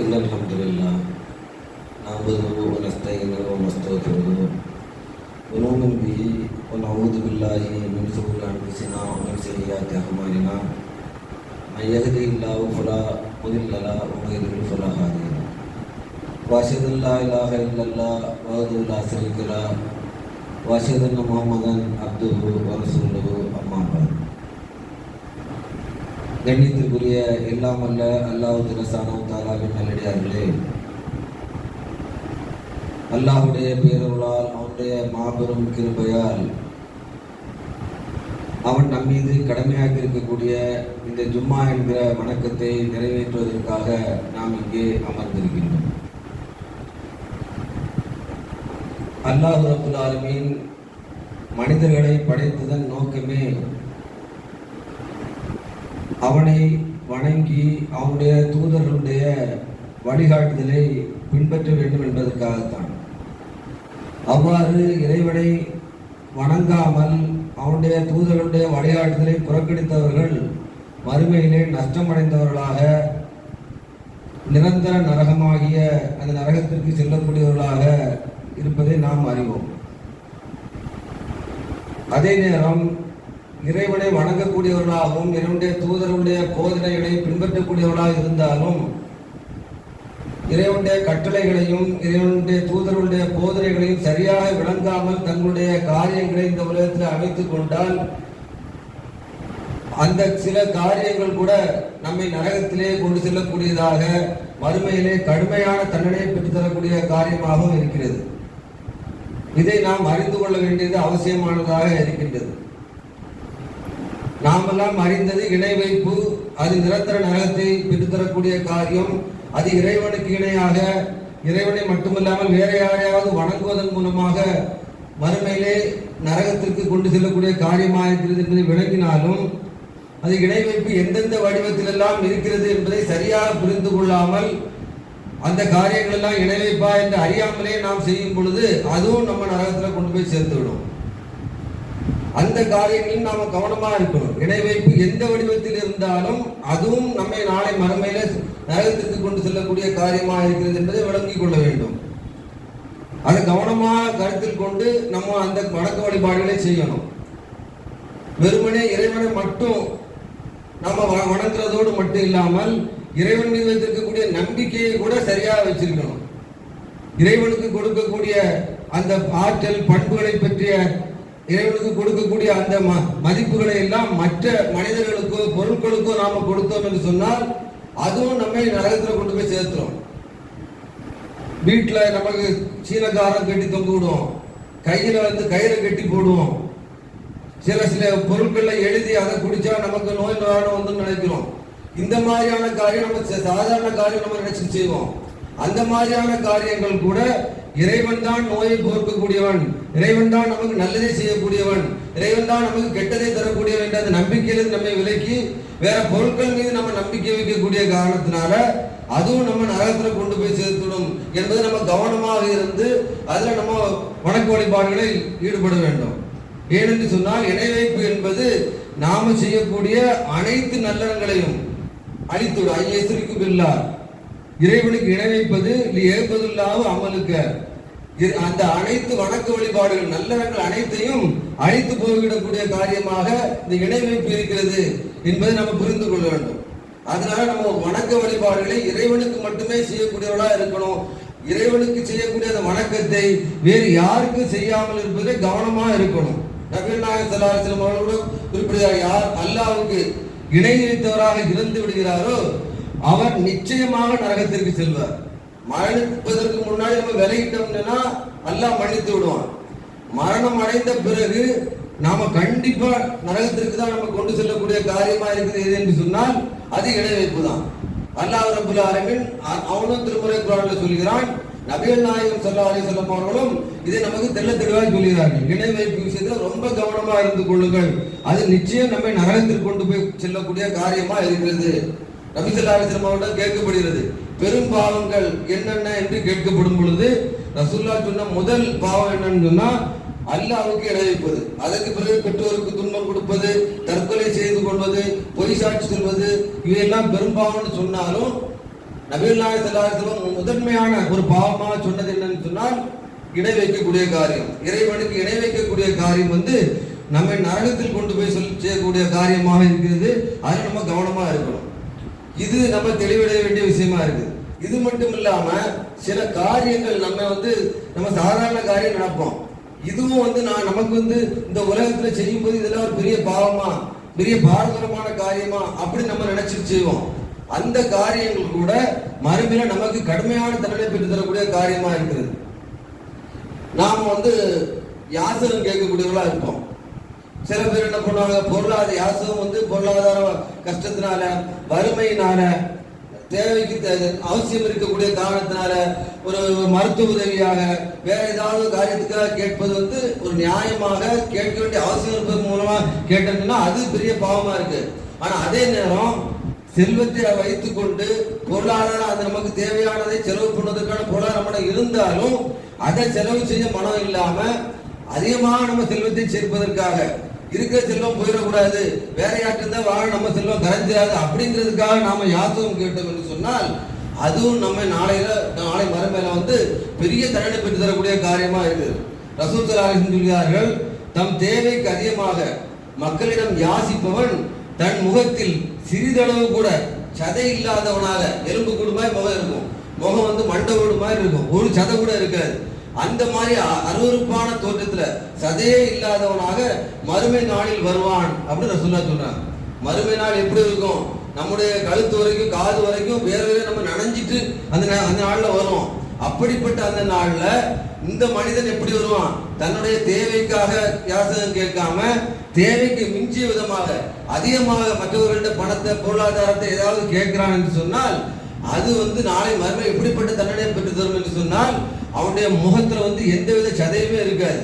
إن الحمد لله نعبده ونستعينه ونستغفره ونؤمن به ونعوذ بالله من شرور أنفسنا ومن سيئات أعمالنا من يهده الله فلا مضل له ومن يضلل فلا هادي له وأشهد أن لا إله إلا الله وحده لا شريك له وأشهد أن محمدا عبده ورسوله أما بعد கண்ணியத்திற்குரிய எல்லாம் அல்ல அல்லாஹ் திரசானம் தாலாவின் நல்லடியார்களே. அல்லாஹுடைய பேரருளால் அவனுடைய மாபெரும் கிருபையால் அவன் நம் மீது கடமையாக இருக்கக்கூடிய இந்த ஜும்மா என்கிற வணக்கத்தை நிறைவேற்றுவதற்காக நாம் இங்கே அமர்ந்திருக்கின்றோம். அல்லாஹ் ரபுல் ஆலமீன் மனிதர்களை படைத்ததன் நோக்கமே அவனை வணங்கி அவனுடைய தூதர்களுடைய வழிகாட்டுதலை பின்பற்ற வேண்டும் என்பதற்காகத்தான். அவ்வாறு இறைவனை வணங்காமல் அவனுடைய தூதர்களுடைய வழிகாட்டுதலை புறக்கணித்தவர்கள் மறுமையிலே நஷ்டமடைந்தவர்களாக நிரந்தர நரகமாகிய அந்த நரகத்திற்கு செல்லக்கூடியவர்களாக இருப்பதை நாம் அறிவோம். அதே நேரம் இறைவனை வணங்கக்கூடியவர்களாகவும் இறைவனுடைய தூதர்களுடைய போதனைகளை பின்பற்றக்கூடியவர்களாக இருந்தாலும் இறைவனுடைய கட்டளைகளையும் இறைவனுடைய தூதர்களுடைய போதனைகளையும் சரியாக விளங்காமல் தங்களுடைய காரியங்களை இந்த உலகத்தில் அமைத்துக் கொண்டால் அந்த சில காரியங்கள் கூட நம்மை நரகத்திலே கொண்டு செல்லக்கூடியதாக மறுமையிலே கடுமையான தண்டனையை பெற்றுத்தரக்கூடிய காரியமாகவும் இருக்கிறது. இதை நாம் அறிந்து கொள்ள வேண்டியது அவசியமானதாக இருக்கின்றது. நாமெல்லாம் அறிந்தது இணை வைப்பு அது நிரந்தர நரகத்தை பெற்றுத்தரக்கூடிய காரியம். அது இறைவனுக்கு இணையாக இறைவனை மட்டுமல்லாமல் வேற யாரையாவது வணங்குவதன் மூலமாக மறுமையிலே நரகத்திற்கு கொண்டு செல்லக்கூடிய காரியமாக இருக்கிறது என்பதை விளங்கினாலும் அது இணை வைப்பு எந்தெந்த வடிவத்திலெல்லாம் இருக்கிறது என்பதை சரியாக புரிந்து கொள்ளாமல் அந்த காரியங்களெல்லாம் இணை வைப்பா என்று அறியாமலே நாம் செய்யும் பொழுது அதுவும் நம்ம நரகத்தில் கொண்டு போய் சேர்த்து விடும் அந்த காரியங்களில் நாம கவனமா இருக்கணும். இணை வைப்பு எந்த வடிவத்தில் இருந்தாலும் அதுவும் நம்மை நாளை மறுமையில நரகத்திற்கு கொண்டு செல்லக்கூடிய காரியமாக இருக்கிறது என்பதை விளங்கிக் கொள்ள வேண்டும். அதை கவனமாக கருத்தில் கொண்டு நம்ம அந்த வணக்க வழிபாடுகளை செய்யணும். வெறுமனே இறைவனை மட்டும் நம்ம வ- வணங்குறதோடு மட்டும் இல்லாமல் இறைவன் மீது வைத்திருக்கக்கூடிய நம்பிக்கையை கூட சரியாக வச்சிருக்கணும். இறைவனுக்கு கொடுக்கக்கூடிய அந்த ஆற்றல் பண்புகளை பற்றிய இறைவனுக்கு கொடுக்கக்கூடிய அந்த ம- மதிப்புகளை எல்லாம் மற்ற மனிதர்களுக்கோ பொருட்களுக்கோ நாம கொடுத்தோம் என்று சொன்னால் அதுவும் நம்மை நரகத்தில் கொண்டு போய் சேர்த்துரும். வீட்டில் நமக்கு சீனக்காரம் கட்டி தொங்க விடுவோம். கையில் வந்து கயிறை கட்டி போடுவோம். சில சில பொருட்களை எழுதி அதை குடிச்சா நமக்கு நோய் நிவாரணம் வந்து நினைக்கிறோம். இந்த மாதிரியான காரியம் நம்ம சாதாரண காரியம் நம்ம நினைச்சு செய்வோம். அந்த மாதிரியான காரியங்கள் கூட இறைவன் தான் நோயை போர்க்கக்கூடியவன் இறைவன் தான் நமக்கு நல்லதை செய்யக்கூடியவன். இறைவன் தான் நமக்கு கெட்டதை தரக்கூடியவன் என்ற அந்த நம்பிக்கையிலிருந்து நம்மை விலக்கி வேற பொருட்கள் மீது நம்ம நம்பிக்கை வைக்கக்கூடிய காரணத்தினால அதுவும் நம்ம நரகத்துல கொண்டு போய் சேர்த்துடும் என்பது நம்ம கவனமாக இருந்து அதுல நம்ம வணக்க வழிபாடுகளில் ஈடுபட வேண்டும். ஏனென்று சொன்னால் இணை வைப்பு என்பது நாம செய்யக்கூடிய அனைத்து நல்லறங்களையும் அழித்துவிடும். ஐயேசருக்கு இல்லார் இறைவனுக்கு இணை வைப்பது ஏற்பதுல்லாவு அமலுக்க. அந்த அனைத்து வணக்க வழிபாடுகள் நல்லறங்கள் அனைத்தையும் அழைத்து போய்விடக்கூடிய காரியமாக இந்த இணை வைப்பு இருக்கிறது என்பதை நம்ம புரிந்து கொள்ள வேண்டும். அதனால நம்ம வணக்க வழிபாடுகளை இறைவனுக்கு மட்டுமே செய்யக்கூடியவர்களா இருக்கணும். இறைவனுக்கு செய்யக்கூடிய அந்த வணக்கத்தை வேறு யாருக்கும் செய்யாமல் இருப்பதை கவனமா இருக்கணும். நபீர் நாயகம் சல்லாஹம் குறிப்பிடுகிறார் யார் அல்லாவுக்கு இணை வைத்தவராக இருந்து விடுகிறாரோ அவர் நிச்சயமாக நரகத்திற்கு செல்வார். மரணிப்பதற்கு முன்னாடி நம்ம விலகிட்டோம்னா எல்லாம் மன்னித்து விடுவான். மரணம் அடைந்த பிறகு நாம கண்டிப்பா நரகத்திற்கு தான் நம்ம கொண்டு செல்லக்கூடிய காரியமா இருக்குது எது என்று சொன்னால் அது இணை வைப்பு தான். அல்லாஹ் ரபுல் ஆலமின் அ- அவனும் திருமுறை குரான்ல சொல்கிறான் நபிகள் நாயகம் ஸல்லல்லாஹு அலி வஸல்லம் அவர்களும் இதை நமக்கு தெல்ல தெளிவாக சொல்கிறார்கள். இணை வைப்பு விஷயத்துல ரொம்ப கவனமா இருந்து கொள்ளுங்கள். அது நிச்சயம் நம்மை நரகத்திற்கு கொண்டு போய் செல்லக்கூடிய காரியமா இருக்கிறது. நபி ஸல்லல்லாஹு கேட்கப்படுகிறது. பெரும் பாவங்கள் என்னென்ன? என்று கேட்கப்படும் பொழுது ரசுல்லா சொன்ன முதல் பாவம் என்னன்னு சொன்னா அல்லாவுக்கு இணை வைப்பது. அதற்கு பிறகு பெற்றோருக்கு துன்பம் கொடுப்பது தற்கொலை செய்து கொள்வது பொய் சாட்சி சொல்வது. இவையெல்லாம் பெரும்பாவம்னு சொன்னாலும் நபிகள் நாயகம் முதன்மையான ஒரு பாவமாக சொன்னது என்னன்னு சொன்னால் இணை வைக்கக்கூடிய காரியம். இறைவனுக்கு இணை வைக்கக்கூடிய காரியம் வந்து நம்மை நரகத்தில் கொண்டு போய் சொல் செய்யக்கூடிய காரியமாக இருக்கிறது. அதில் நம்ம கவனமாக இருக்கணும். இது நம்ம தெளிவடைய வேண்டிய விஷயமா இருக்குது இது மட்டும் இல்லாம சில காரியங்கள் நம்ம வந்து நம்ம சாதாரண காரியம் நடப்போம். இதுவும் வந்து நான் நமக்கு வந்து இந்த உலகத்துல செய்யும் போது இதெல்லாம் ஒரு பெரிய பாவமா பெரிய பாரதூரமான காரியமா அப்படி நம்ம நினைச்சு செய்வோம். அந்த காரியங்கள் கூட மறுமையில நமக்கு கடுமையான தண்டனை பெற்று தரக்கூடிய காரியமா இருக்குது நாம வந்து யாசகம் கேட்கக்கூடியவர்களா இருப்போம். சில பேர் என்ன பண்ணுவாங்க பொருளாதார யாசகம் வந்து பொருளாதார கஷ்டத்தினால வறுமையினால தேவைக்கு அவசியம் இருக்கக்கூடிய காரணத்தினால ஒரு மருத்துவ உதவியாக வேற ஏதாவது காரியத்துக்காக கேட்பது வந்து ஒரு நியாயமாக கேட்க வேண்டிய அவசியம் இருப்பது மூலமா கேட்டோம்னா அது பெரிய பாவமா இருக்கு. ஆனா அதே நேரம் செல்வத்தை வைத்துக் கொண்டு பொருளாதாரம் அது நமக்கு தேவையானதை செலவு பண்ணுவதற்கான பொருளாதாரம் இருந்தாலும் அதை செலவு செய்ய மனம் இல்லாம அதிகமாக நம்ம செல்வத்தை சேர்ப்பதற்காக இருக்கிற செல்வம் போயிடக்கூடாது. வேற யார்ட்டு தான் வாழ நம்ம செல்வம் கரைஞ்சிடாது அப்படிங்கிறதுக்காக நாம யாசகம் கேட்டோம் என்று சொன்னால் அதுவும் நம்ம நாளையில நாளை மறுமையில வந்து பெரிய தண்டனை பெற்று தரக்கூடிய காரியமா இருக்குது. ரசூல் சலாஹின் சொல்கிறார்கள் தம் தேவைக்கு அதிகமாக மக்களிடம் யாசிப்பவன் தன் முகத்தில் சிறிதளவு கூட சதை இல்லாதவனாக எலும்பு கூடுமாய் முகம் இருக்கும். முகம் வந்து மண்டை ஓடு மாதிரி இருக்கும். ஒரு சதை கூட இருக்காது. அந்த மாதிரி அ- அருவருப்பான தோற்றத்துல சதையே இல்லாதவனாக மறுமை நாளில் வருவான் அப்படின்னு ரசூல்லா சொல்றாங்க. மறுமை நாள் எப்படி இருக்கும்? நம்முடைய கழுத்து வரைக்கும் காது வரைக்கும் வேற வேற நம்ம நனைஞ்சிட்டு அந்த அந்த நாள்ல வருவோம். அப்படிப்பட்ட அந்த நாள்ல இந்த மனிதன் எப்படி வருவான்? தன்னுடைய தேவைக்காக யாசகம் கேட்காம தேவைக்கு மிஞ்சிய விதமாக அதிகமாக மற்றவர்கள்ட்ட பணத்தை பொருளாதாரத்தை ஏதாவது கேட்கிறான் என்று சொன்னால் அது வந்து நாளை மறுமை எப்படிப்பட்ட தண்டனை பெற்று தரும் என்று சொன்னால் அவனுடைய முகத்துல வந்து எந்தவித சதையுமே இருக்காது.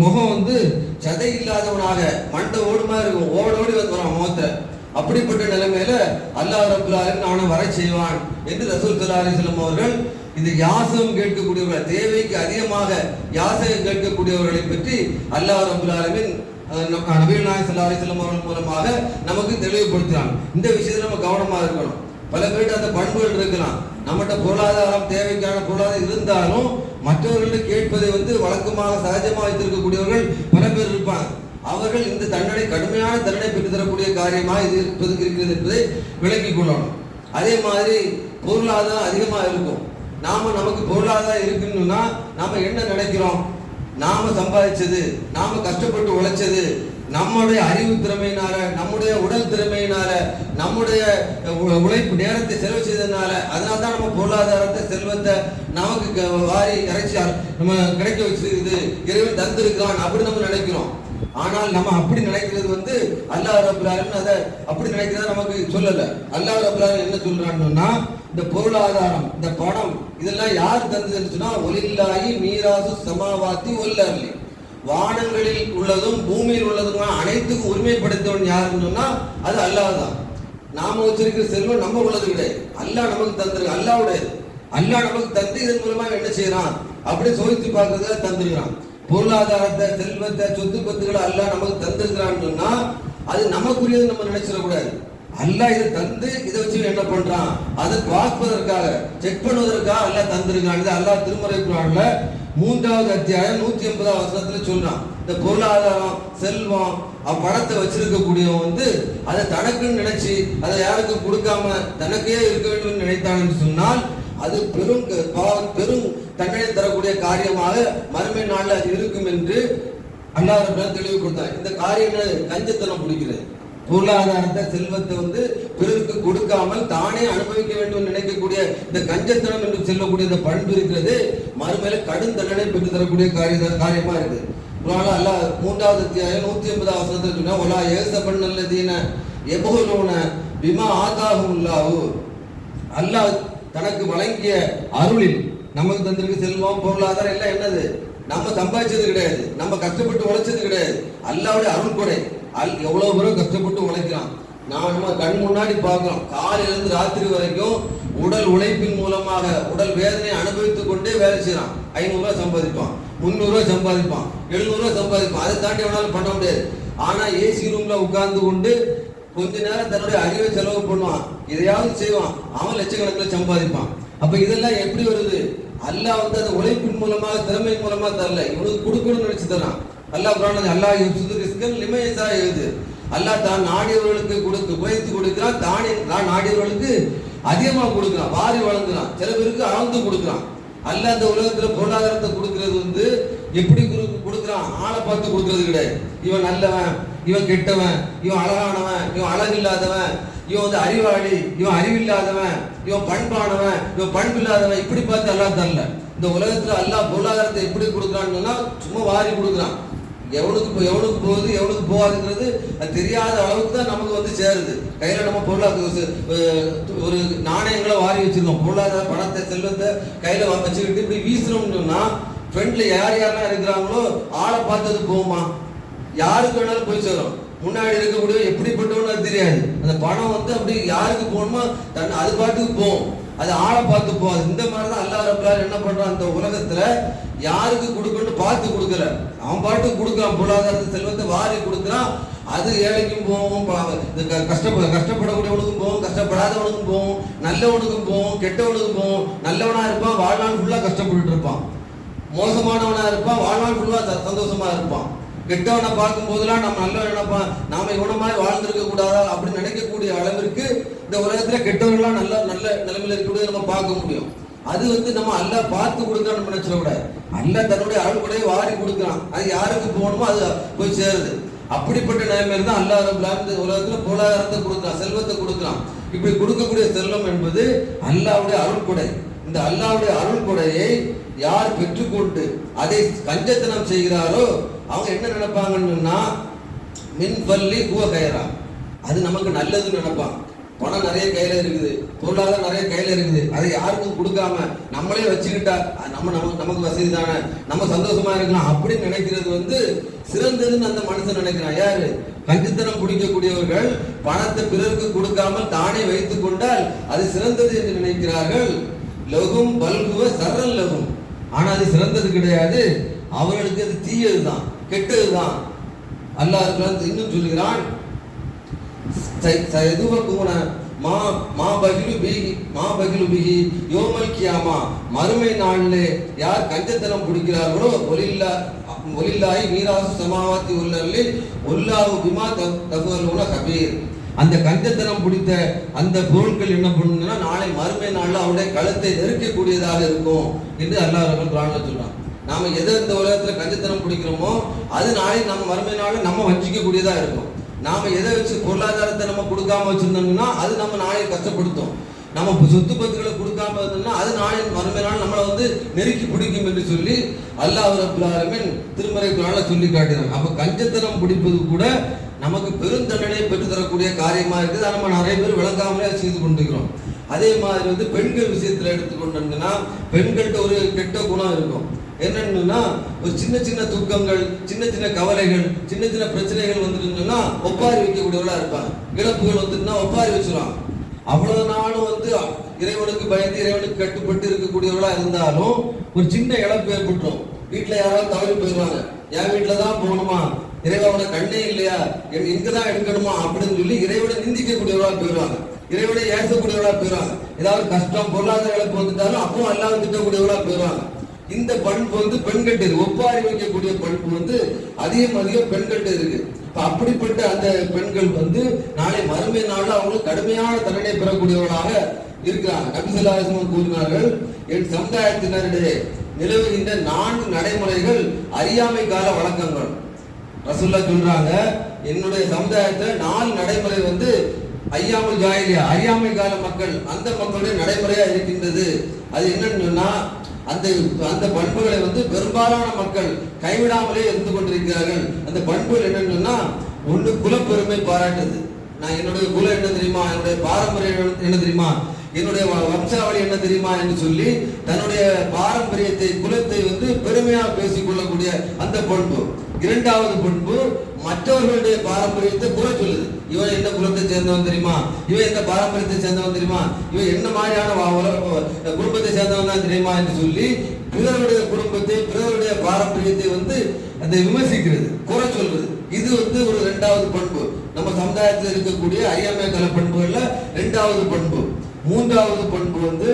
முகம் வந்து சதை இல்லாதவனாக மண்டை ஓடுமா இருக்கும். ஓட ஓடி வந்து வரான் முகத்தை. அப்படிப்பட்ட நிலைமையில அல்லாஹ் ரபுல் அவனை வர செய்வான் என்று ரசூல் ஸல்லல்லாஹு அலைஹி அவர்கள் இந்த யாசகம் கேட்கக்கூடியவர்கள் தேவைக்கு அதிகமாக யாசகம் கேட்கக்கூடியவர்களை பற்றி அல்லாஹ் ரபுல் ஆலமீன் அஹ், நம்ம அவர்கள் மூலமாக நமக்கு தெளிவுபடுத்தினான் இந்த விஷயத்துல நம்ம கவனமா இருக்கணும். பல பேர்கிட்ட அந்த பண்புகள் இருக்கலாம். நம்மகிட்ட பொருளாதாரம் தேவைக்கான பொருளாதாரம் இருந்தாலும் மற்றவர்களிடம் கேட்பதை வந்து வழக்கமாக சகஜமாக வைத்திருக்கக்கூடியவர்கள் பல பேர் இருப்பாங்க. அவர்கள் இந்த தண்டனை கடுமையான தண்டனை பெற்று தரக்கூடிய காரியமாக இது இருப்பதற்கு இருக்கிறது என்பதை விளக்கிக் கொள்ளணும். அதே மாதிரி பொருளாதாரம் அதிகமாக இருக்கும். நாம நமக்கு பொருளாதாரம் இருக்குன்னா நாம என்ன நினைக்கிறோம்? நாம சம்பாதிச்சது நாம கஷ்டப்பட்டு உழைச்சது நம்முடைய அறிவு திறமையினால நம்முடைய உடல் திறமையினால நம்முடைய உ- உழைப்பு நேரத்தை செலவு செய்ததுனால அதனால தான் நம்ம பொருளாதாரத்தை செல்வத்தை நமக்கு வாரி இறைச்சி நம்ம கிடைக்க வச்சிருக்குது. இறைவன் தந்திருக்கான் அப்படின்னு நம்ம நினைக்கிறோம். ஆனால் நம்ம அப்படி நினைக்கிறது வந்து அல்லாஹ் ரபுல் அதை அப்படி நினைக்கிறத நமக்கு சொல்லல. அல்லாஹ் ரபுல் என்ன சொல்றான்னா இந்த பொருளாதாரம் இந்த பணம் இதெல்லாம் யார் தந்ததுன்னு சொன்னா ஒலில்லாஹி மீராசு சமாவாத்தி ஒல்லர்லி வானங்களில் உள்ளதும் பூமியில் உள்ளதும் அனைத்துக்கும் உரிமைப்படுத்தவன் யாருன்னு சொன்னா அது அல்லாஹ் தான் நாம வச்சிருக்கிற செல்வம் நம்ம உள்ளது கிடையாது. அல்லாஹ் நமக்கு தந்திருக்கு அல்லாவுடையது அல்லாஹ் நமக்கு தந்து இதன் மூலமா என்ன செய்யறான் அப்படி சோதித்து பார்க்கறத தந்துருக்கிறான். பொருளாதாரத்தை செல்வத்தை சொத்து பத்துக்களை அல்லாஹ் நமக்கு தந்திருக்கிறான்னு சொன்னா அது நமக்குரியது நம்ம நினைச்சிடக்கூடாது. அல்லாஹ் இதை தந்து இதை வச்சு என்ன பண்றான்? அதை பார்ப்பதற்காக செக் பண்ணுவதற்காக அல்லாஹ் தந்திருக்கான் அல்லாஹ் திருமறை குரான்ல மூன்றாவது அத்தியாயம் நூத்தி எண்பதாவது வசனத்துல சொல்றான். இந்த பொருளாதாரம் செல்வம் அவ பணத்தை வச்சிருக்கக்கூடியவன் வந்து அதை தனக்குன்னு நினைச்சு அதை யாருக்கும் கொடுக்காம தனக்கே இருக்க வேண்டும் நினைத்தான் சொன்னால் அது பெரும் பெரும் தண்டனை தரக்கூடிய காரியமாக மறுமை நாளில் அது இருக்கும் என்று அல்லாஹ் தெளிவு கொடுத்தார் இந்த காரியம் கஞ்சத்தனம் பிடிக்கிறது பொருளாதாரத்தை செல்வத்தை வந்து பிறருக்கு கொடுக்காமல் தானே அனுபவிக்க வேண்டும் நினைக்கக்கூடிய இந்த கஞ்சத்தனம் என்று சொல்லக்கூடிய இந்த பண்பு இருக்கிறது. மறுமையில கடும் தண்டனை பெற்று தரக்கூடிய காரிய காரியமா இருக்கு. அல்ல அல்லாஹ் மூன்றாவது அத்தியாயம் நூத்தி ஐம்பது அவசரத்தில் சொன்னா ஒலா ஏசப்பன் நல்லதீன எபுலூன பிமா ஆதாகும் அல்லாஹ் தனக்கு வழங்கிய அருளில் நமக்கு தந்திருக்கு செல்வம் பொருளாதாரம் எல்லாம் என்னது? நம்ம சம்பாதிச்சது கிடையாது. நம்ம கஷ்டப்பட்டு உழைச்சது கிடையாது. அல்லாவுடைய அருள் கொடை. அல் எவ்வளவு பேரும் கஷ்டப்பட்டு உழைக்கிறான். நான் நம்ம கண் முன்னாடி பார்க்கிறோம். காலையில இருந்து ராத்திரி வரைக்கும் உடல் உழைப்பின் மூலமாக உடல் வேதனையை அனுபவித்துக் கொண்டே வேலை செய்யறான் ஐநூறு ரூபாய் சம்பாதிப்பான். முந்நூறு ரூபாய் சம்பாதிப்பான். எழுநூறு ரூபாய் சம்பாதிப்பான். அதை தாண்டி அவனால பண்ண முடியாது. ஆனா ஏசி ரூம்ல உட்கார்ந்து கொண்டு கொஞ்ச நேரம் தன்னுடைய அறிவை செலவு பண்ணுவான். இதையாவது செய்வான். அவன் லட்சக்கணக்கில் சம்பாதிப்பான். அப்ப இதெல்லாம் எப்படி வருது? அல்லாஹ் வந்து அந்த உழைப்பின் மூலமாக திறமை மூலமா தரல. இவனுக்கு கொடுக்கணும்னு நினைச்சு தரான் அல்லாஹ் குரான் அல்லாஹ் யுப்சுது ரிஸ்கன் லிமையசா எழுது. அல்லாஹ் தான் நாடியவர்களுக்கு கொடுக்க உபயோகித்து கொடுக்கிறான் தானே நான் நாடியவர்களுக்கு அதிகமாக கொடுக்குறான் வாரி வழங்குறான். சில பேருக்கு அளந்து கொடுக்குறான். அல்ல அந்த உலகத்தில் பொருளாதாரத்தை கொடுக்கறது வந்து எப்படி கொடுக்குறான்? ஆளை பார்த்து கொடுக்கறது கிடையாது. இவன் நல்லவன் இவன் கெட்டவன் இவன் அழகானவன் இவன் அழகில்லாதவன் இவன் வந்து அறிவாளி இவன் அறிவில்லாதவன் இவன் பண்பானவன் இவன் பண்பில்லாதவன் இப்படி பார்த்து எல்லாம் தரல. இந்த உலகத்துல அல்லா பொருளாதாரத்தை எப்படி கொடுக்குறான்னு சொன்னால் சும்மா வாரி கொடுக்குறான். எவனுக்கு போ- எவனுக்கு போகுது எவனுக்கு போகாதுங்கிறது அது தெரியாத அளவுக்கு தான் நமக்கு வந்து சேருது. கையில் நம்ம பொருளாதார ஒரு நாணயங்களை வாரி வச்சிருக்கோம். பொருளாதார பணத்தை செல்வத்தை கையில் வச்சுக்கிட்டு இப்படி வீசணும்னா ஃப்ரெண்ட்ல யார் யாரெல்லாம் இருக்கிறாங்களோ ஆளை பார்த்தது போகுமா யாருக்கு வேணாலும் போய் சேரும். முன்னாடி இருக்கக்கூடிய எப்படிப்பட்டவனு அது தெரியாது. அந்த பணம் வந்து அப்படி யாருக்கு போகணுமோ தன் அது பாட்டுக்கு போகும். அது ஆளை பார்த்து போகாது இந்த மாதிரி தான் அல்லா ரப்பலார் என்ன பண்ணுறான் அந்த உலகத்தில் யாருக்கு கொடுக்கணும்னு பார்த்து கொடுக்கல. அவன் பாட்டுக்கு கொடுக்குறான். பொருளாதாரத்தை செல்வத்தை வாரி கொடுக்குறான். அது ஏழைக்கும் போகும் இந்த க- கஷ்டப்பட கஷ்டப்படக்கூடியவனுக்கும் போகும் கஷ்டப்படாதவனுக்கும் போகும் நல்லவனுக்கும் போகும் கெட்டவனுக்கும் போகும். நல்லவனாக இருப்பான் வாழ்நாள் ஃபுல்லாக கஷ்டப்பட்டுட்டு இருப்பான். மோசமானவனாக இருப்பான் வாழ்நாள் ஃபுல்லாக சந்தோஷமாக இருப்பான். கெட்டவனை பார்க்கும் போதெல்லாம் நம்ம நல்லவன் நினைப்பான் நாம இவன மாதிரி வாழ்ந்திருக்க கூடாதா? அப்படின்னு நினைக்கக்கூடிய அளவிற்கு இந்த உலகத்துல கெட்டவர்கள்லாம் நல்ல நல்ல நிலைமையில இருக்கக்கூடிய நம்ம பார்க்க முடியும். அது வந்து நம்ம அல்லாஹ் பார்த்து கொடுக்கறான்னு நம்ம நினைச்சிடக்கூடாது. அல்ல தன்னுடைய அழுக்குடைய வாரி கொடுக்குறான். அது யாருக்கு போகணுமோ அது போய் சேருது. அப்படிப்பட்ட நிலைமையில தான் அல்லாஹ் ரபுல் உலகத்துல பொருளாதாரத்தை கொடுக்குறான் செல்வத்தை கொடுக்கலாம் இப்படி கொடுக்கக்கூடிய செல்வம் என்பது அல்லாவுடைய அருள்கொடை இந்த அல்லாவுடைய அருள்கொடையை யார் பெற்றுக்கொண்டு அதை கஞ்சத்தனம் செய்கிறாரோ அவங்க என்ன நினைப்பாங்கன்னா மின் பள்ளி குவ கயிறா அது நமக்கு நல்லதுன்னு நினைப்பான் பணம் நிறைய கையில இருக்குது. பொருளாதாரம் நிறைய கையில இருக்குது. அதை யாருக்கும் கொடுக்காம நம்மளே வச்சுக்கிட்டா நம்ம நமக்கு நமக்கு வசதி தானே. நம்ம சந்தோஷமா இருக்கலாம் அப்படின்னு நினைக்கிறது வந்து சிறந்ததுன்னு அந்த மனுஷன் நினைக்கிறான். யாரு? கஞ்சித்தனம் பிடிக்கக்கூடியவர்கள் பணத்தை பிறருக்கு கொடுக்காமல் தானே வைத்துக் கொண்டால் அது சிறந்தது என்று நினைக்கிறார்கள். லகும் பல்குவ சரல் லகும். ஆனா அது சிறந்தது கிடையாது. அவர்களுக்கு அது தீயது தான் கெட்டது கெட்டதுதான். அல்லாஹ் இன்னும் சொல்லுகிறான் சதுவகுண மா மா பகிலு பிகி மா பகிலு பிகி யோமல் கியாமா மறுமை நாளிலே யார் கஞ்சத்தனம் பிடிக்கிறார்களோ ஒலில்லா ஒலில்லாய் மீராசு சமாவாத்தி உள்ளல்லில் விமா பிமா தகுவலுன கபீர். அந்த கஞ்சத்தனம் பிடித்த அந்த பொருட்கள் என்ன பண்ணுன்னா நாளை மறுமை நாளில் அவருடைய கழுத்தை நெருக்கக்கூடியதாக இருக்கும் என்று அல்லாஹ் அவர்கள் குரானில் சொல்றான். நாம எதை இந்த உலகத்துல கஞ்சத்தனம் பிடிக்கிறோமோ அது நாளை நம்ம மறுமை நம்ம வஞ்சிக்கக்கூடியதா இருக்கும். நாம எதை வச்சு பொருளாதாரத்தை நம்ம கொடுக்காம வச்சிருந்தோம்னா அது நம்ம நாளை கஷ்டப்படுத்தும். நம்ம சொத்து பத்துக்களை கொடுக்காம இருந்தோம்னா அது நாளை மறுமையினால் நாள் நம்மளை வந்து நெருக்கி பிடிக்கும் என்று சொல்லி அல்லாஹ் ரபுல் திருமறை குரான்ல சொல்லி காட்டினாங்க அப்போ கஞ்சத்தனம் பிடிப்பது கூட நமக்கு பெரும் தண்டனையை பெற்றுத்தரக்கூடிய காரியமா இருக்குது. அதை நம்ம நிறைய பேர் விளங்காமலே செய்து கொண்டிருக்கிறோம். அதே மாதிரி வந்து பெண்கள் விஷயத்துல எடுத்துக்கொண்டோம்னா பெண்கள்கிட்ட ஒரு கெட்ட குணம் இருக்கும். என்னன்னா ஒரு சின்ன சின்ன துக்கங்கள் சின்ன சின்ன கவலைகள் சின்ன சின்ன பிரச்சனைகள் வந்துருந்துன்னா ஒப்பாரி வைக்கக்கூடியவளா இருப்பாங்க. இழப்புகள் வந்துட்டுனா ஒப்பாரி வச்சுருவான் அவ்வளவு நாளும் வந்து இறைவனுக்கு பயந்து இறைவனுக்கு கட்டுப்பட்டு இருக்கக்கூடியவளா இருந்தாலும் ஒரு சின்ன இழப்பு ஏற்பட்டுரும். வீட்டுல யாராவது தவறி போயிடுவாங்க. என் வீட்டுல தான் போகணுமா? இறைவனோட கண்ணே இல்லையா? என் இங்கதான் எடுக்கணுமா? அப்படின்னு சொல்லி இறைவனை நிந்திக்கக்கூடியவளா போயிடுவாங்க. இறைவனை ஏசக்கூடியவளா போயிடுவாங்க. ஏதாவது கஷ்டம் பொருளாதார இழப்பு வந்துட்டாலும் அப்பவும் எல்லாம் திட்டக்கூடியவளா போயிடுவாங்க. இந்த பண்பு வந்து பெண்கட்டு இருக்கு. ஒப்பாரி வைக்கக்கூடிய பண்பு வந்து அதிகம் அதிகம் பெண்கட்டு இருக்கு. அப்படிப்பட்ட அந்த பெண்கள் வந்து நாளை மறுமை நாளில் அவங்களுக்கு கடுமையான தண்டனை பெறக்கூடியவர்களாக இருக்கிறாங்க. நபிசல்லாசனம் கூறினார்கள் என் சமுதாயத்தினரிடையே நிலவுகின்ற நான்கு நடைமுறைகள் அறியாமை கால வழக்கங்கள். ரசுல்லா சொல்றாங்க என்னுடைய சமுதாயத்துல நாலு நடைமுறை வந்து ஐயாமல் ஜாயிலியா அறியாமை கால மக்கள் அந்த மக்களுடைய நடைமுறையா இருக்கின்றது. அது என்னன்னு சொன்னா அந்த அந்த பண்புகளை வந்து பெரும்பாலான மக்கள் கைவிடாமலே இருந்து கொண்டிருக்கிறார்கள். அந்த பண்புகள் என்னன்னு சொன்னா குலப்பெருமை பாராட்டுது நான் என்னுடைய குலம் என்ன தெரியுமா? என்னுடைய பாரம்பரியம் என்ன தெரியுமா? என்னுடைய வ- வம்சாவளி என்ன தெரியுமா என்று சொல்லி தன்னுடைய பாரம்பரியத்தை குலத்தை வந்து பெருமையா பேசிக் கொள்ளக்கூடிய அந்த பண்பு இரண்டாவது பண்பு மற்றவர்களுடைய பாரம்பரியத்தை குறை சொல்லுது. இவன் என்ன குலத்தை சேர்ந்தவன் தெரியுமா? இவன் எந்த பாரம்பரியத்தை சேர்ந்தவன் தெரியுமா? இவன் என்ன மாதிரியான குடும்பத்தை சேர்ந்தவன் தான் தெரியுமா என்று சொல்லி பிறருடைய குடும்பத்தை பிறருடைய பாரம்பரியத்தை வந்து அதை விமர்சிக்கிறது குறை சொல்றது இது வந்து ஒரு ரெண்டாவது பண்பு நம்ம சமுதாயத்தில் இருக்கக்கூடிய ஐஎம்ஏ கல பண்புகள்ல ரெண்டாவது பண்பு மூன்றாவது பண்பு வந்து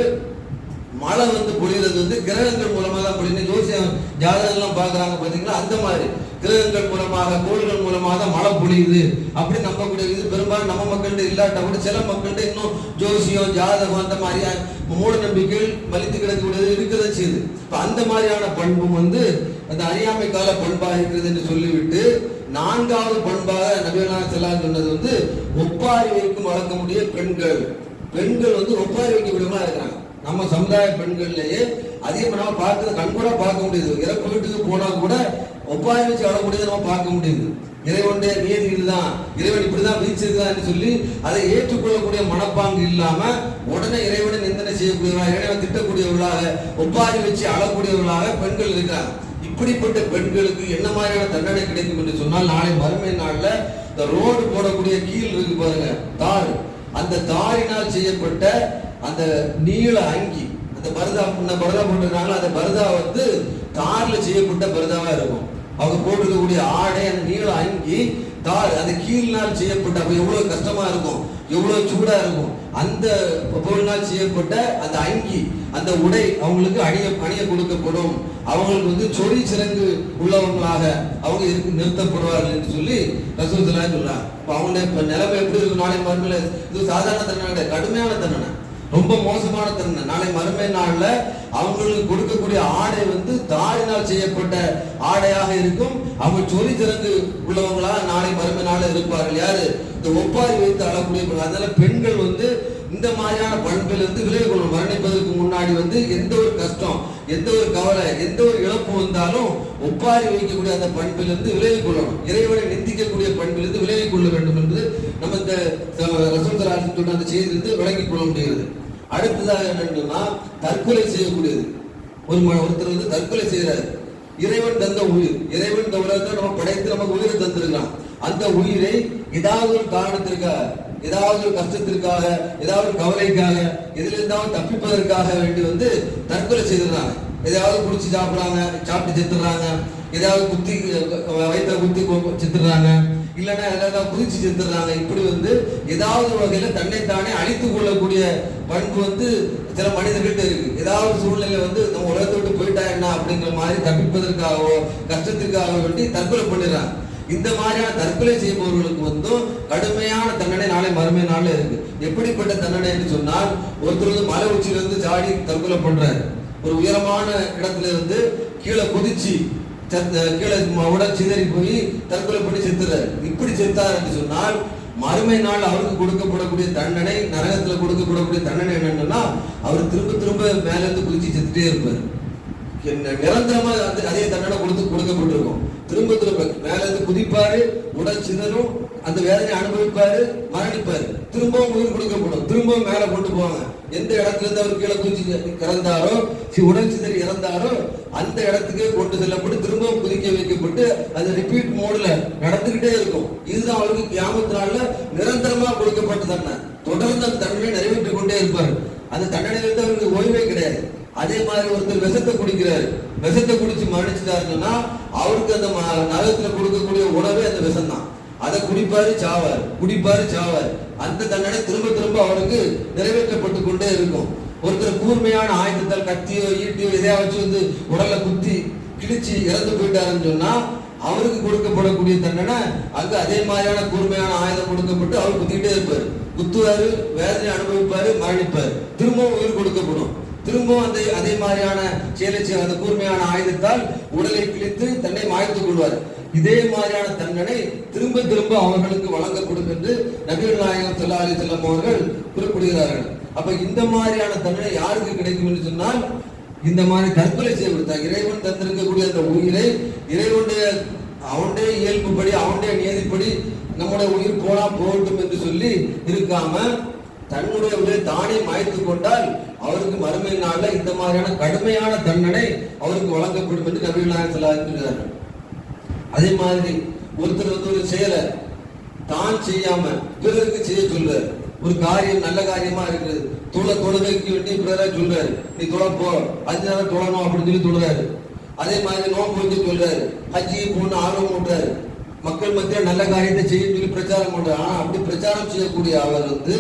மழை வந்து பொழிகிறது வந்து கிரகங்கள் மூலமாக தான் பொழியும் ஜோசியம் ஜாதகம்லாம் பார்க்குறாங்க பார்த்தீங்கன்னா அந்த மாதிரி. கிரகங்கள் மூலமாக கோள்கள் மூலமாக தான் மழை பொழியுது. அப்படி நம்பக்கூடிய இது பெரும்பாலும் நம்ம மக்கள்கிட்ட இல்லாட்ட கூட சில மக்கள்கிட்ட இன்னும் ஜோசியம் ஜாதகம் அந்த மாதிரியான மூட நம்பிக்கைகள் வலித்து கிடக்கக்கூடியது இருக்கதான் செய்யுது. இப்போ அந்த மாதிரியான பண்பும் வந்து அந்த அறியாமை கால பண்பாக இருக்கிறது என்று சொல்லிவிட்டு நான்காவது பண்பாக நபிகளான செல்லா சொன்னது வந்து ஒப்பாரி வைக்கும் வழக்கமுடைய பெண்கள். பெண்கள் வந்து ஒப்பாரி வைக்கக்கூடியவங்களா இருக்கிறாங்க. நம்ம சமுதாய பெண்கள்லயே அதிகமாக நம்ம பார்க்கறது கண்கூட பார்க்க முடியுது. இறப்பு வீட்டுக்கு போனா கூட ஒப்பாரி வச்சு அழக்கூடியது நம்ம பார்க்க முடியுது. இறைவனுடைய நியதி இதுதான். இறைவன் இப்படிதான் வீச்சிருக்கான்னு சொல்லி அதை ஏற்றுக்கொள்ளக்கூடிய மனப்பாங்கு இல்லாம உடனே இறைவனை நிந்தனை செய்யக்கூடியவர்களாக இறைவனை திட்டக்கூடியவர்களாக ஒப்பாரி வச்சு அழக்கூடியவர்களாக பெண்கள் இருக்கிறாங்க. இப்படிப்பட்ட பெண்களுக்கு என்ன மாதிரியான தண்டனை கிடைக்கும் என்று சொன்னால் நாளை மறுமை நாள்ல இந்த ரோடு போடக்கூடிய கீழ் இருக்கு பாருங்க தாறு. அந்த தாரினால் செய்யப்பட்ட அந்த நீள அங்கி அந்த பரதா முன்ன பரதா போட்டிருக்காங்களோ அந்த பரதா வந்து தாரில் செய்யப்பட்ட பரதாவா இருக்கும். அவங்க போட்டிருக்கக்கூடிய ஆடை அந்த நீள அங்கி தார் அந்த கீழ்னால் செய்யப்பட்ட அப்ப எவ்வளவு கஷ்டமா இருக்கும் எவ்வளவு சூடா இருக்கும். அந்த பொருளினால் செய்யப்பட்ட அந்த அங்கி அந்த உடை அவங்களுக்கு அணிய அணிய கொடுக்கப்படும். அவங்களுக்கு வந்து சொறி சிறங்கு உள்ளவங்களாக அவங்க இருக்கு நிறுத்தப்படுவார்கள் என்று சொல்லி ரசூசலா சொல்றாங்க. இப்போ அவங்களுடைய இப்ப நிலைமை எப்படி இருக்கும் நாளை மறுமையில இது சாதாரண தண்டனை கடுமையான தண்டனை. ரொம்ப மோசமான தண்டனை. நாளை மறுமை நாள்ல அவங்களுக்கு கொடுக்கக்கூடிய ஆடை வந்து தாழினால் செய்யப்பட்ட ஆடையாக இருக்கும். அவங்க சொறி சிறங்கு உள்ளவங்களாக நாளை மறுமை நாளில் இருப்பார்கள். யாரு? இந்த ஒப்பாரி வைத்து அழக்கூடிய அதனால பெண்கள் வந்து இந்த மாதிரியான பண்பில் இருந்து விலகி கொள்ளும் மரணிப்பதற்கு முன்னாடி வந்து எந்த ஒரு கஷ்டம் எந்த ஒரு கவலை எந்த ஒரு இழப்பு வந்தாலும் ஒப்பாரி வைக்கக்கூடிய அந்த பண்பில் இருந்து விலகி கொள்ளணும். இறைவனை நிந்திக்கக்கூடிய பண்பிலிருந்து விலகி கொள்ள வேண்டும் என்று நம்ம இந்த ரசூல் சொன்ன அந்த செய்தியிலிருந்து விளங்கிக் கொள்ள முடிகிறது. அடுத்ததாக என்னன்னா தற்கொலை செய்யக்கூடியது. ஒரு ஒருத்தர் வந்து தற்கொலை செய்யறாரு இறைவன் தந்த உயிர் இறைவன் இந்த உலகத்தை நம்ம படைத்து நமக்கு உயிரை தந்திருக்கலாம். அந்த உயிரை ஏதாவது ஒரு காரணத்திற்காக ஏதாவது ஒரு கஷ்டத்திற்காக ஏதாவது ஒரு கவலைக்காக எதுல இருந்தாலும் தப்பிப்பதற்காக வேண்டி வந்து தற்கொலை செய்திருந்தாங்க ஏதாவது குடிச்சு சாப்பிடுறாங்க சாப்பிட்டு செத்துறாங்க ஏதாவது குத்தி வயிற்ற குத்தி கொ- செத்துறாங்க இல்லைன்னா ஏதாவது குதிச்சு செத்துறாங்க இப்படி வந்து ஏதாவது ஒரு வகையில தன்னைத்தானே அழித்துக் கொள்ளக்கூடிய பண்பு வந்து சில மனிதர்கிட்ட இருக்கு. ஏதாவது சூழ்நிலை வந்து நம்ம உலகத்தை விட்டு போயிட்டா என்ன அப்படிங்கிற மாதிரி தப்பிப்பதற்காகவோ கஷ்டத்திற்காக வேண்டி தற்கொலை பண்ணிடுறாங்க. இந்த மாதிரியான தற்கொலை செய்பவர்களுக்கு வந்து கடுமையான தண்டனை நாளை மறுமை நாளில் இருக்கு. எப்படிப்பட்ட தண்டனை என்று சொன்னால் ஒருத்தர் வந்து மலை உச்சியிலிருந்து ஜாடி தற்கொலை பண்றாரு. ஒரு உயரமான இடத்துல இருந்து கீழே குதிச்சு கீழே உடல் சிதறி போய் தற்கொலை பண்ணி செத்துறாரு. இப்படி செத்தார் என்று சொன்னால் மறுமை நாள் அவருக்கு கொடுக்கப்படக்கூடிய தண்டனை நரகத்துல கொடுக்கப்படக்கூடிய தண்டனை என்னன்னா அவர் திரும்ப திரும்ப மேலேருந்து குதிச்சு செத்துட்டே இருப்பார். நிரந்தரமா அதே தண்டனை கொடுத்து கொடுக்கப்பட்டிருக்கும். திரும்ப திரும்ப மேல இருந்து குதிப்பாரு உடல் சிதறும் அந்த வேதனை அனுபவிப்பாரு மரணிப்பாரு. திரும்பவும் உயிர் கொடுக்கப்படும். திரும்பவும் மேல கொண்டு போவாங்க. எந்த இடத்துல இருந்து அவர் கீழே குதிச்சு இறந்தாரோ உடல் சிதறி இறந்தாரோ அந்த இடத்துக்கு கொண்டு செல்லப்பட்டு திரும்பவும் குதிக்க வைக்கப்பட்டு அது ரிப்பீட் மோட்ல நடந்துகிட்டே இருக்கும். இதுதான் அவருக்கு கிராமத்தினால நிரந்தரமா கொடுக்கப்பட்ட தண்டனை. தொடர்ந்து அந்த தண்டனை நிறைவேற்றிக் கொண்டே இருப்பார். அந்த தண்டனையிலிருந்து அவருக்கு ஓய்வே கிடையாது. அதே மாதிரி ஒருத்தர் விஷத்தை குடிக்கிறார். விஷத்தை குடிச்சு மரணிச்சுட்டாருன்னா அவருக்கு அந்த ம- நரகத்துல கொடுக்கக்கூடிய உணவே அந்த விஷம் தான் அதை குடிப்பாரு சாவார். குடிப்பாரு சாவார். அந்த தண்டனை திரும்ப திரும்ப அவருக்கு நிறைவேற்றப்பட்டு கொண்டே இருக்கும். ஒருத்தர் கூர்மையான ஆயுதத்தால் கத்தியோ ஈட்டியோ எதையா வச்சு வந்து உடலை குத்தி கிழிச்சு இறந்து போயிட்டாருன்னு சொன்னா அவருக்கு கொடுக்கப்படக்கூடிய தண்டனை அங்க அதே மாதிரியான கூர்மையான ஆயுதம் கொடுக்கப்பட்டு அவர் குத்திக்கிட்டே இருப்பார். குத்துவாரு வேதனை அனுபவிப்பாரு மரணிப்பார். திரும்பவும் உயிர் கொடுக்கப்படும். திரும்பவும் அந்த அதே மாதிரியான செயலை அந்த கூர்மையான ஆயுதத்தால் உடலை கிழித்து தன்னை மாய்த்துக் கொள்வார். இதே மாதிரியான தண்டனை திரும்ப திரும்ப அவர்களுக்கு வழங்கப்படும் என்று நபீர் நாயகம் ஸல்லல்லாஹு செல்லம் அவர்கள் குறிப்பிடுகிறார்கள். அப்ப இந்த மாதிரியான தண்டனை யாருக்கு கிடைக்கும் என்று சொன்னால் இந்த மாதிரி தற்கொலை செய்யப்படுத்தார் இறைவன் தந்திருக்கக்கூடிய அந்த உயிரை இறைவனுடைய அவனுடைய இயல்புப்படி அவனுடைய நியதிப்படி நம்முடைய உயிர் போனா போகட்டும் என்று சொல்லி இருக்காம தன்னுடைய உயிரை தானே மாய்த்து கொண்டால் அவருக்கு மறுமை நாள்ல இந்த மாதிரியான கடுமையான தண்டனை அவருக்கு வழங்கப்படும் என்று நபிகள் நாயகம் அதே மாதிரி ஒருத்தர் வந்து ஒரு செயலை தான் செய்யாம பிறருக்கு செய்ய சொல்றாரு. ஒரு காரியம் நல்ல காரியமா இருக்குது. துளை தொழுகைக்கு வேண்டி பிறரை சொல்றாரு. நீ தொழ போ. அஞ்சு நேரம் தொழணும் அப்படின்னு சொல்லி சொல்றாரு அதே மாதிரி நோன்பு வச்சு சொல்றாரு. ஹஜ்ஜி போன்னு ஆர்வம் விட்டுறாரு மக்கள் மத்திய நல்ல காரியத்தை செய்ய சொல்லி பிரச்சாரம் பண்றாரு. ஆனா அப்படி பிரச்சாரம் செய்யக்கூடிய அவர் வந்து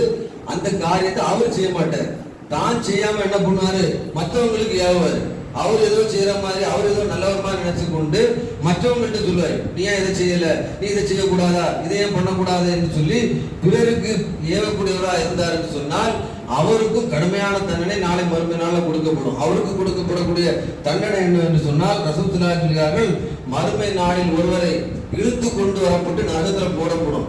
அந்த காரியத்தை அவர் செய்ய மாட்டார். தான் செய்யாம என்ன பண்ணுவாரு? மற்றவங்களுக்கு ஏவாரு அவர் ஏதோ செய்யற மாதிரி அவர் ஏதோ நல்லவர் மாதிரி நினைச்சு கொண்டு மற்றவங்கள்ட்ட சொல்லுவார். நீ ஏன் இதை செய்யல? நீ இதை செய்யக்கூடாதா? இதை ஏன் பண்ணக்கூடாது? என்று சொல்லி பிறருக்கு ஏவக்கூடியவரா இருந்தார் என்று சொன்னால் அவருக்கும் கடுமையான தண்டனை நாளை மறுமையினால கொடுக்கப்படும். அவருக்கு கொடுக்கப்படக்கூடிய தண்டனை என்ன என்று சொன்னால் ரசூத்துலா சொல்கிறார்கள் மறுமை நாளில் ஒருவரை இழுத்து கொண்டு வரப்பட்டு நகரத்தில் போடப்படும்.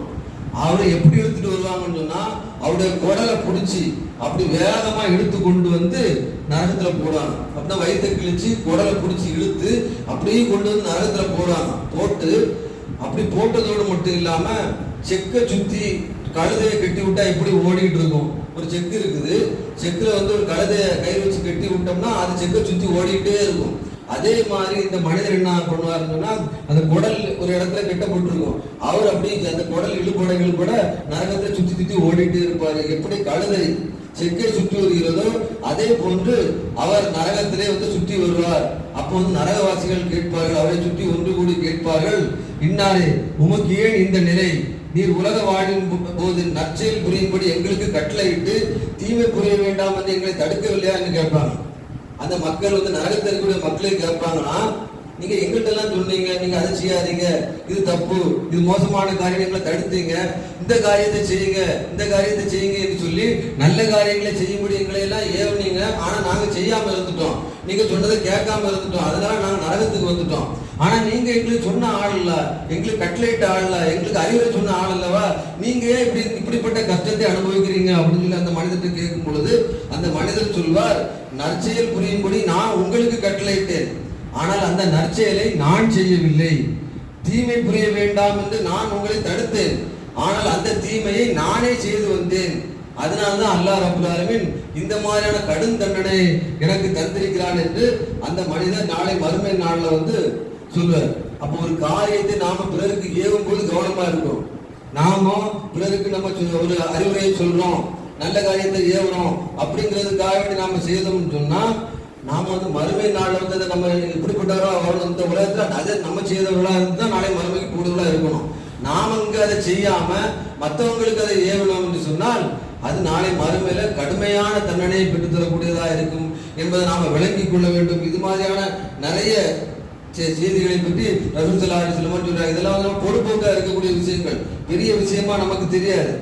அவரை எப்படி எடுத்துட்டு வருவாங்கன்னு சொன்னா அவருடைய குடலை பிடிச்சி அப்படி வேகமா இழுத்து கொண்டு வந்து நரகத்துல போடுவாங்க. அப்படின்னா வயிற்றை கிழிச்சு குடலை பிடிச்சி இழுத்து அப்படியே கொண்டு வந்து நரகத்துல போடுவாங்க. போட்டு அப்படி போட்டதோடு மட்டும் இல்லாம செக்கை சுத்தி கழுதையை கட்டி விட்டா எப்படி ஓடிட்டு இருக்கும். ஒரு செக்கு இருக்குது. செக்குல வந்து ஒரு கழுதையை கை வச்சு கட்டி விட்டோம்னா அது செக்கை சுத்தி ஓடிக்கிட்டே இருக்கும். அதே மாதிரி இந்த மனிதர் என்ன பண்ணுவாருன்னா அந்த குடல் ஒரு இடத்துல கெட்டப்பட்டிருக்கும் அவர் அப்படி அந்த குடல் இழுபடைகள் கூட நரகத்தை சுத்தி சுத்தி ஓடிட்டு இருப்பாரு. எப்படி கழுதை செக்கை சுற்றி வருகிறதோ அதே போன்று அவர் நரகத்திலே வந்து சுற்றி வருவார். அப்போ வந்து நரகவாசிகள் கேட்பார்கள் அவரை சுற்றி ஒன்று கூடி கேட்பார்கள். இன்னாரே உமக்கு ஏன் இந்த நிலை? நீர் உலக வாழும் போது நற்செயல் புரியும்படி எங்களுக்கு கட்டளையிட்டு தீமை புரிய வேண்டாம் என்று எங்களை தடுக்கவில்லையா? என்று கேட்பாங்க. அந்த மக்கள் வந்து நரகத்தில் இருக்கக்கூடிய மக்களை கேட்பாங்கன்னா நீங்க எங்கிட்ட எல்லாம் சொன்னீங்க? நீங்க அதை செய்யாதீங்க. இது தப்பு. இது மோசமான காரியங்களை தடுத்தீங்க. இந்த காரியத்தை செய்யுங்க. இந்த காரியத்தை செய்யுங்க என்று சொல்லி நல்ல காரியங்களை செய்யும்படி எங்களை எல்லாம் ஏவுனீங்க. ஆனா நாங்க செய்யாம இருந்துட்டோம். நீங்க சொன்னதை கேட்காம இருந்துட்டோம். அதனால நாங்க நரகத்துக்கு வந்துட்டோம். ஆனா நீங்க எங்களுக்கு சொன்ன ஆள் இல்ல. எங்களுக்கு கட்லைட் ஆள் இல்ல. எங்களுக்கு அறிவுரை சொன்ன ஆள் இல்லவா நீங்க ஏன் இப்படி இப்படிப்பட்ட கஷ்டத்தை அனுபவிக்கிறீங்க அப்படின்னு சொல்லி அந்த மனிதர்கிட்ட கேட்கும் பொழுது அந்த மனிதர் சொல்வார் நற்செயல் புரியும்படி நான் உங்களுக்கு கட்டளையிட்டேன். ஆனால் அந்த நற்செயலை நான் செய்யவில்லை. தீமை புரிய வேண்டாம் என்று நான் உங்களை தடுத்தேன். ஆனால் அந்த தீமையை நானே செய்து வந்தேன். அதனால்தான் அல்லாஹ் ரபுல் இந்த மாதிரியான கடும் தண்டனை எனக்கு தந்திருக்கிறான் என்று அந்த மனிதர் நாளை மறுமை நாளில் வந்து சொல்லுவார். அப்போ ஒரு காரியத்தை நாம பிறருக்கு ஏவும் போது கவனமா இருக்கும் நாம பிறருக்கு நம்ம சொ- ஒரு அறிவுரையை சொல்றோம். நல்ல காரியத்தை ஏவணும் அப்படிங்கிறதுக்காக வேண்டி நாம செய்தோம்னு சொன்னா நாம வந்து மறுமை நாள்ல வந்து அதை நம்ம இப்படிப்பட்டவரோ அவர் இந்த உலகத்துல? அதை நம்ம செய்தவர்களா இருந்தா நாளை மறுமைக்கு கூடுதலா இருக்கணும். நாம இங்க அதை செய்யாம மற்றவங்களுக்கு அதை ஏவணும் என்று சொன்னால் அது நாளை மறுமையில கடுமையான தண்டனையை பெற்றுத்தரக்கூடியதா இருக்கும் என்பதை நாம விளங்கிக் கொள்ள வேண்டும். இது மாதிரியான நிறைய செய்திகளை பற்றி ரசூலுல்லாஹி அலைஹி சொல்றாங்க. இதெல்லாம் வந்து நம்ம இருக்கக்கூடிய விஷயங்கள். பெரிய விஷயமா நமக்கு தெரியாது.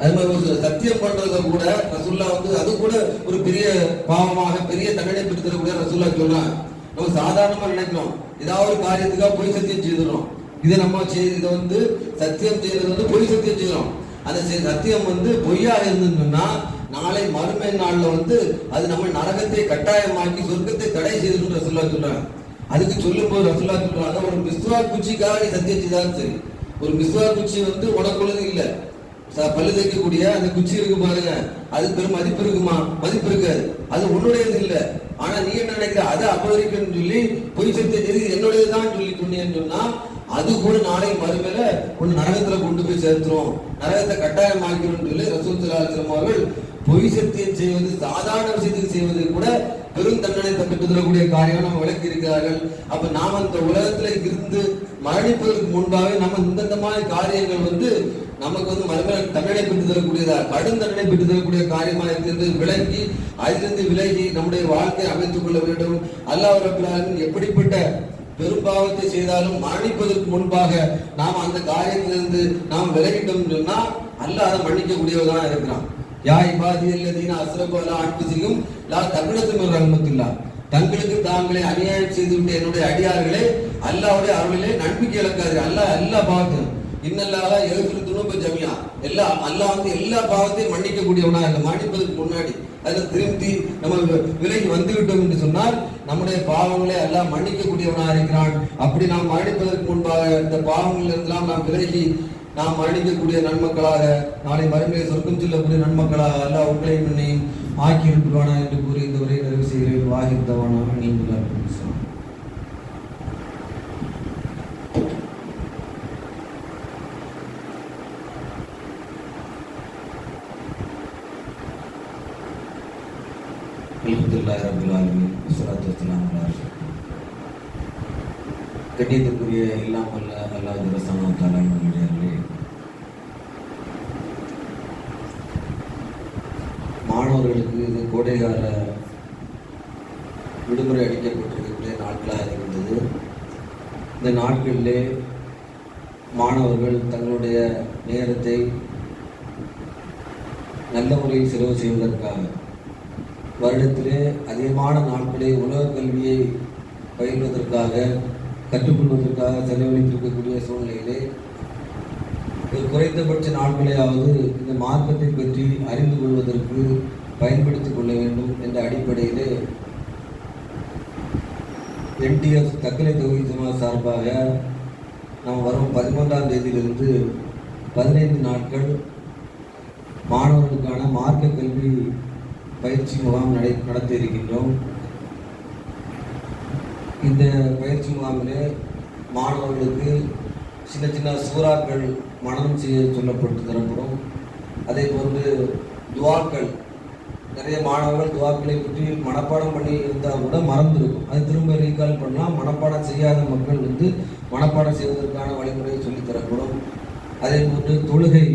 அது மாதிரி ஒரு சத்தியம் பண்றத கூட ரசுல்லா வந்து அது கூட ஒரு பெரிய பாவமாக பெரிய தண்டனை பெற்று தரக்கூடிய சொல்றாங்க. நம்ம சாதாரணமா நினைக்கிறோம். ஏதாவது ஒரு காரியத்துக்காக பொய் சத்தியம் செய்துறோம் இதை நம்ம செய்து இதை வந்து சத்தியம் செய்யறது வந்து பொய் சத்தியம் செய்யறோம். அந்த சத்தியம் வந்து பொய்யாக இருந்ததுன்னா நாளை மறுமை நாளில் வந்து அது நம்ம நரகத்தை கட்டாயமாக்கி சொர்க்கத்தை தடை செய்துன்னு ரசுல்லா சொல்றாங்க. அதுக்கு சொல்லும்போது ரசுல்லா சொல்றாங்க ஒரு மிஸ்வா குச்சிக்காக நீ சத்தியம் சரி. ஒரு மிஸ்வா குச்சி வந்து உனக்குள்ளது இல்லை. ச- பல்லு தைக்கக்கூடிய அந்த குச்சி இருக்கு பாருங்க. அது பெரும் மதிப்பு இருக்குமா? மதிப்பு இருக்காது. அது உன்னுடையது இல்லை. ஆனா நீ என்ன நினைக்கிற? அதை அபகரிக்கணும்னு சொல்லி பொய் சத்திய செய்தி என்னுடையதுதான் சொல்லி சொன்னேன்னு சொன்னா அது கூட நாளை மறுமையில ஒன்னு நரகத்துல கொண்டு போய் சேர்த்துரும். நரகத்தை கட்டாயமாக்கிறோம்னு சொல்லி ரசூல் அவர்கள் பொய் சத்தியம் செய்வது சாதாரண விஷயத்துக்கு செய்வது கூட பெரும் தண்டனை பெற்று காரியம் நம்ம விளக்கி இருக்கிறார்கள் அப்ப நாம் இந்த உலகத்துல இருந்து மரணிப்பதற்கு முன்பாகவே நம்ம இந்தந்த மாதிரி காரியங்கள் வந்து நமக்கு வந்து மறுமையில தண்டனை பெற்று தரக்கூடியதா? கடும் தண்டனை பெற்று தரக்கூடிய காரியமா இருக்கிறது விளங்கி அதிலிருந்து விலகி நம்முடைய வாழ்க்கையை அமைத்துக் கொள்ள வேண்டும். அல்லாஹ் எப்படிப்பட்ட பெரும்பாவத்தை செய்தாலும் மரணிப்பதற்கு முன்பாக நாம் அந்த காரியத்திலிருந்து நாம் விலகிட்டோம் சொன்னா அல்ல அதை மன்னிக்கக்கூடியவதான் இருக்கிறான். யா இபாதி அல்லதீன அஸ்ரபு அலா அன்புசியும் லா தகுனத்து மிர் ரஹ்மத்துல்லா. தங்களுக்கு தாங்களே அநியாயம் செய்துவிட்ட என்னுடைய அடியார்களே அல்லாவுடைய அருளிலே நம்பிக்கை இழக்காது அல்லாஹ் எல்லா பாவத்தையும். இன்னல்லா எழுப்பிரு துணுப்பு ஜமியா. எல்லா அல்லாஹ் வந்து எல்லா பாவத்தையும் மன்னிக்க கூடியவனா இல்லை மன்னிப்பதற்கு முன்னாடி அதில் திரும்பி நம்ம விலகி வந்து விட்டோம் என்று சொன்னால் நம்முடைய பாவங்களை எல்லாம் மன்னிக்க கூடியவனா இருக்கிறான். அப்படி நாம் மன்னிப்பதற்கு முன்பாக இந்த பாவங்களில் இருந்தெல்லாம் நாம் விலகி நாம் மரணிக்கக்கூடிய நன்மக்களாக நாளை மறுமையை சொர்க்கம் செல்லக்கூடிய நன்மக்களாக அல்ல உங்களையும் என்னையும் ஆக்கி விடுவானா என்று கூறி இந்த உரையை நிறைவு செய்கிறேன். வாகிருந்தவானா நீங்கள் அலமதுல்லா ரபுல் ஆலமின். சலாத்து வசலாம் கண்ணியத்துக்குரிய இல்லாமல் அல்லாஹ் ரசனா தலைவன் கோடைகால விடுமுறை அளிக்கப்பட்டிருக்கக்கூடிய நாட்களாக இருந்தது. இந்த நாட்களிலே மாணவர்கள் தங்களுடைய நேரத்தை நல்ல முறையில் செலவு செய்வதற்காக வருடத்திலே அதிகமான நாட்களை உலக கல்வியை பயில்வதற்காக கற்றுக்கொள்வதற்காக செலவழித்திருக்கக்கூடிய சூழ்நிலையிலே குறைந்தபட்ச நாட்களையாவது இந்த மார்க்கத்தை பற்றி அறிந்து கொள்வதற்கு பயன்படுத்திக் கொள்ள வேண்டும் என்ற அடிப்படையிலே என்டிஎஃப் தக்கலை தொகுதி சமாஜ் சார்பாக நாம் வரும் பதிமூன்றாம் தேதியிலிருந்து பதினைந்து நாட்கள் மாணவர்களுக்கான மார்க்க கல்வி பயிற்சி முகாம் நடை நடத்த இருக்கின்றோம். இந்த பயிற்சி முகாமிலே மாணவர்களுக்கு சின்ன சின்ன சூறாக்கள் மனனம் செய்ய சொல்லப்பட்டு தரப்படும். அதே போன்று துவாக்கள் நிறைய மாணவர்கள் துவாக்களை பற்றி மனப்பாடம் பண்ணி இருந்தால் கூட மறந்துருக்கும். அது திரும்ப ரீகால் பண்ணலாம் மனப்பாடம் செய்யாத மக்கள் வந்து மனப்பாடம் செய்வதற்கான வழிமுறையை சொல்லித்தரக்கூடும். அதே போன்று தொழுகை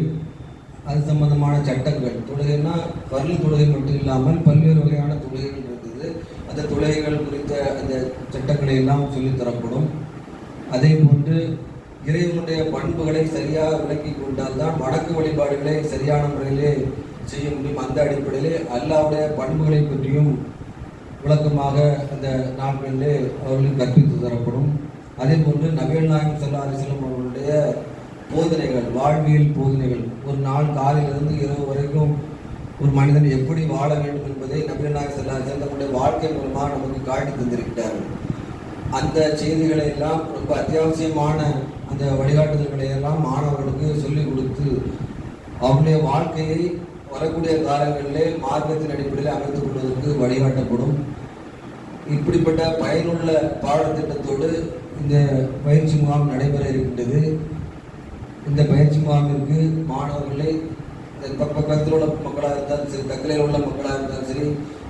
அது சம்பந்தமான சட்டங்கள். தொழுகைன்னா பள்ளி தொழுகை மட்டும் இல்லாமல் பல்வேறு வகையான தொழுகைகள் இருந்தது. அந்த தொழுகைகள் குறித்த அந்த சட்டங்களை எல்லாம் சொல்லித் தரப்படும் அதே போன்று இறைவனுடைய பண்புகளை சரியாக விளக்கி கொண்டால்தான் வடக்கு வழிபாடுகளை சரியான முறையிலே செய்ய முடியும். அந்த அடிப்படையிலே அல்லாவுடைய பண்புகளை பற்றியும் விளக்கமாக அந்த நாட்களிலே அவர்களுக்கு கற்பித்து தரப்படும். அதே போன்று நபிகள் நாயகம் சல்லா அலிஸ்லாம் அவர்களுடைய போதனைகள் வாழ்வியல் போதனைகள். ஒரு நாள் காலையிலிருந்து இரவு வரைக்கும் ஒரு மனிதன் எப்படி வாழ வேண்டும் என்பதை நபிகள் நாயகம் சல்லா தன்னுடைய வாழ்க்கை மூலமாக நமக்கு காட்டி தந்திருக்கிறார்கள் அந்த செய்திகளை எல்லாம் ரொம்ப அத்தியாவசியமான அந்த வழிகாட்டுதல்களை எல்லாம் மாணவர்களுக்கு சொல்லிக் கொடுத்து அவருடைய வாழ்க்கையை வரக்கூடிய காலங்களிலே மார்க்கத்தின் அடிப்படையில் அமைத்துக் கொள்வதற்கு வழிகாட்டப்படும். இப்படிப்பட்ட பயனுள்ள பாடத்திட்டத்தோடு இந்த பயிற்சி முகாம் நடைபெற இருக்கின்றது. இந்த பயிற்சி முகாமிற்கு மாணவர்களை இந்த பக்கத்தில் உள்ள மக்களாக இருந்தாலும் சரி தக்கலையில் உள்ள மக்களாக இருந்தாலும் சரி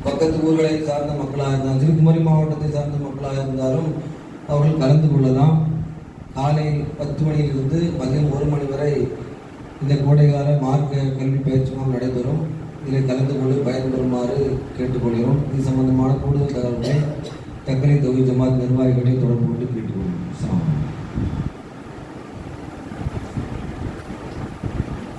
பக்கத்து ஊர்களை சார்ந்த மக்களாக இருந்தாலும் சரி குமரி மாவட்டத்தை சார்ந்த மக்களாக இருந்தாலும் அவர்கள் கலந்து கொள்ளலாம். காலை பத்து மணியிலிருந்து மதியம் ஒரு மணி வரை இந்த கோடைகால மார்க்க கல்வி பயிற்சி முகாம் நடைபெறும். இதில் கலந்து கொண்டு பயன்பெறுமாறு கேட்டுக்கொள்கிறோம். இது சம்பந்தமான கூடுதல் தகவல்களை தக்கலை தொகுதி ஜமாத் நிர்வாகிகளை தொடர்பு கொண்டு கேட்டுக்கொள்கிறோம். அஸ்ஸலாமு